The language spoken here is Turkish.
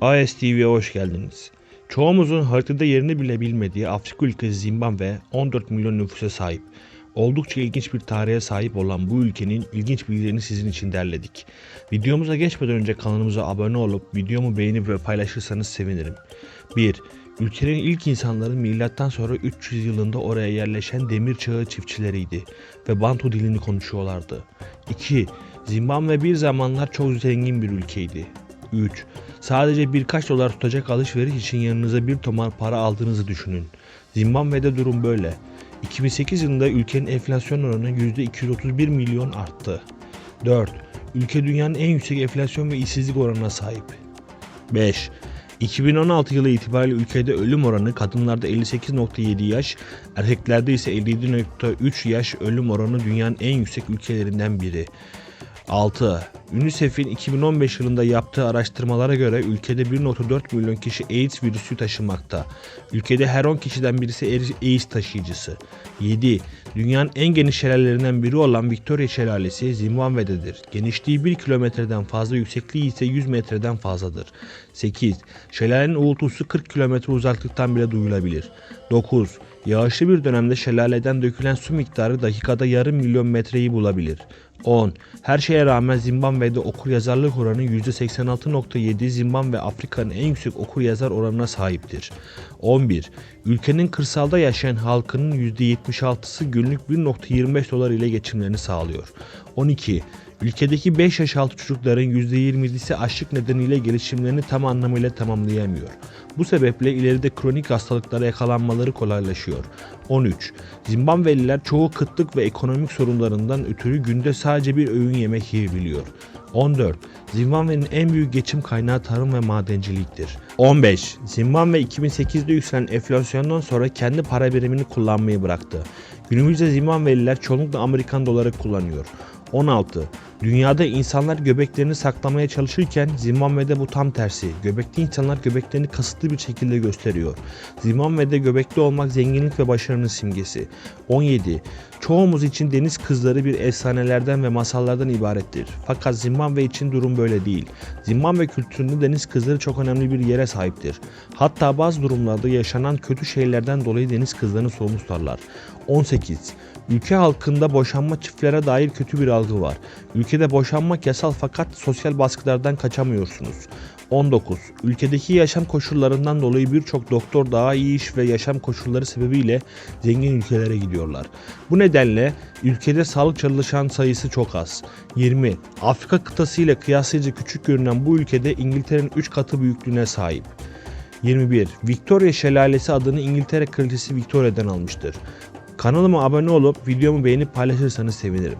ASTV'ye hoş geldiniz. Çoğumuzun haritada yerini bile bilmediği Afrika ülkesi Zimbabwe 14 milyon nüfusa sahip. Oldukça ilginç bir tarihe sahip olan bu ülkenin ilginç bilgilerini sizin için derledik. Videomuza geçmeden önce kanalımıza abone olup videomu beğenip ve paylaşırsanız sevinirim. 1. Ülkenin ilk insanları milattan sonra 300 yılında oraya yerleşen demir çağı çiftçileriydi ve Bantu dilini konuşuyorlardı. 2. Zimbabwe bir zamanlar çok zengin bir ülkeydi. 3. Sadece birkaç dolar tutacak alışveriş için yanınıza bir tomar para aldığınızı düşünün. Zimbabwe'de durum böyle. 2008 yılında ülkenin enflasyon oranı %231 milyon arttı. 4. Ülke dünyanın en yüksek enflasyon ve işsizlik oranına sahip. 5. 2016 yılı itibariyle ülkede ölüm oranı kadınlarda 58.7 yaş, erkeklerde ise 57.3 yaş ölüm oranı dünyanın en yüksek ülkelerinden biri. 6. UNICEF'in 2015 yılında yaptığı araştırmalara göre ülkede 1.4 milyon kişi AIDS virüsü taşımakta. Ülkede her 10 kişiden birisi AIDS taşıyıcısı. 7. Dünyanın en geniş şelalelerinden biri olan Victoria Şelalesi Zimbabwe'dedir. Genişliği 1 kilometreden fazla, yüksekliği ise 100 metreden fazladır. 8. Şelalenin uğultusu 40 kilometre uzaklıktan bile duyulabilir. 9. Yağışlı bir dönemde şelaleden dökülen su miktarı dakikada yarım milyon metreyi bulabilir. 10. Her şeye rağmen Zimbabwe'de okur yazarlık oranı %86.7 Zimbabwe Afrika'nın en yüksek okur yazar oranına sahiptir. 11. Ülkenin kırsalda yaşayan halkının %76'sı günlük 1.25 dolar ile geçimlerini sağlıyor. 12. Ülkedeki 5 yaş altı çocukların %27'si açlık nedeniyle gelişimlerini tam anlamıyla tamamlayamıyor. Bu sebeple ileride kronik hastalıklara yakalanmaları kolaylaşıyor. 13. Zimbabweliler çoğu kıtlık ve ekonomik sorunlarından ötürü günde sadece bir öğün yemek yiyebiliyor. 14. Zimbabwe'nin en büyük geçim kaynağı tarım ve madenciliktir. 15. Zimbabwe 2008'de yükselen enflasyondan sonra kendi para birimini kullanmayı bıraktı. Günümüzde Zimbabweliler çoğunlukla Amerikan doları kullanıyor. 16. Dünyada insanlar göbeklerini saklamaya çalışırken Zimbabwe'de bu tam tersi. Göbekli insanlar göbeklerini kasıtlı bir şekilde gösteriyor. Zimbabwe'de göbekli olmak zenginlik ve başarının simgesi. 17. Çoğumuz için deniz kızları bir efsanelerden ve masallardan ibarettir. Fakat Zimbabwe için durum böyle değil. Zimbabwe kültüründe deniz kızları çok önemli bir yere sahiptir. Hatta bazı durumlarda yaşanan kötü şeylerden dolayı deniz kızlarını sorumlu tutarlar. 18. Ülke halkında boşanma çiftlere dair kötü bir algı var. Ülkede boşanmak yasal fakat sosyal baskılardan kaçamıyorsunuz. 19. Ülkedeki yaşam koşullarından dolayı birçok doktor daha iyi iş ve yaşam koşulları sebebiyle zengin ülkelere gidiyorlar. Bu nedenle ülkede sağlık çalışan sayısı çok az. 20. Afrika kıtası ile kıyaslayıcı küçük görünen bu ülkede İngiltere'nin 3 katı büyüklüğüne sahip. 21. Victoria Şelalesi adını İngiltere Kraliçesi Victoria'dan almıştır. Kanalıma abone olup videomu beğenip paylaşırsanız sevinirim.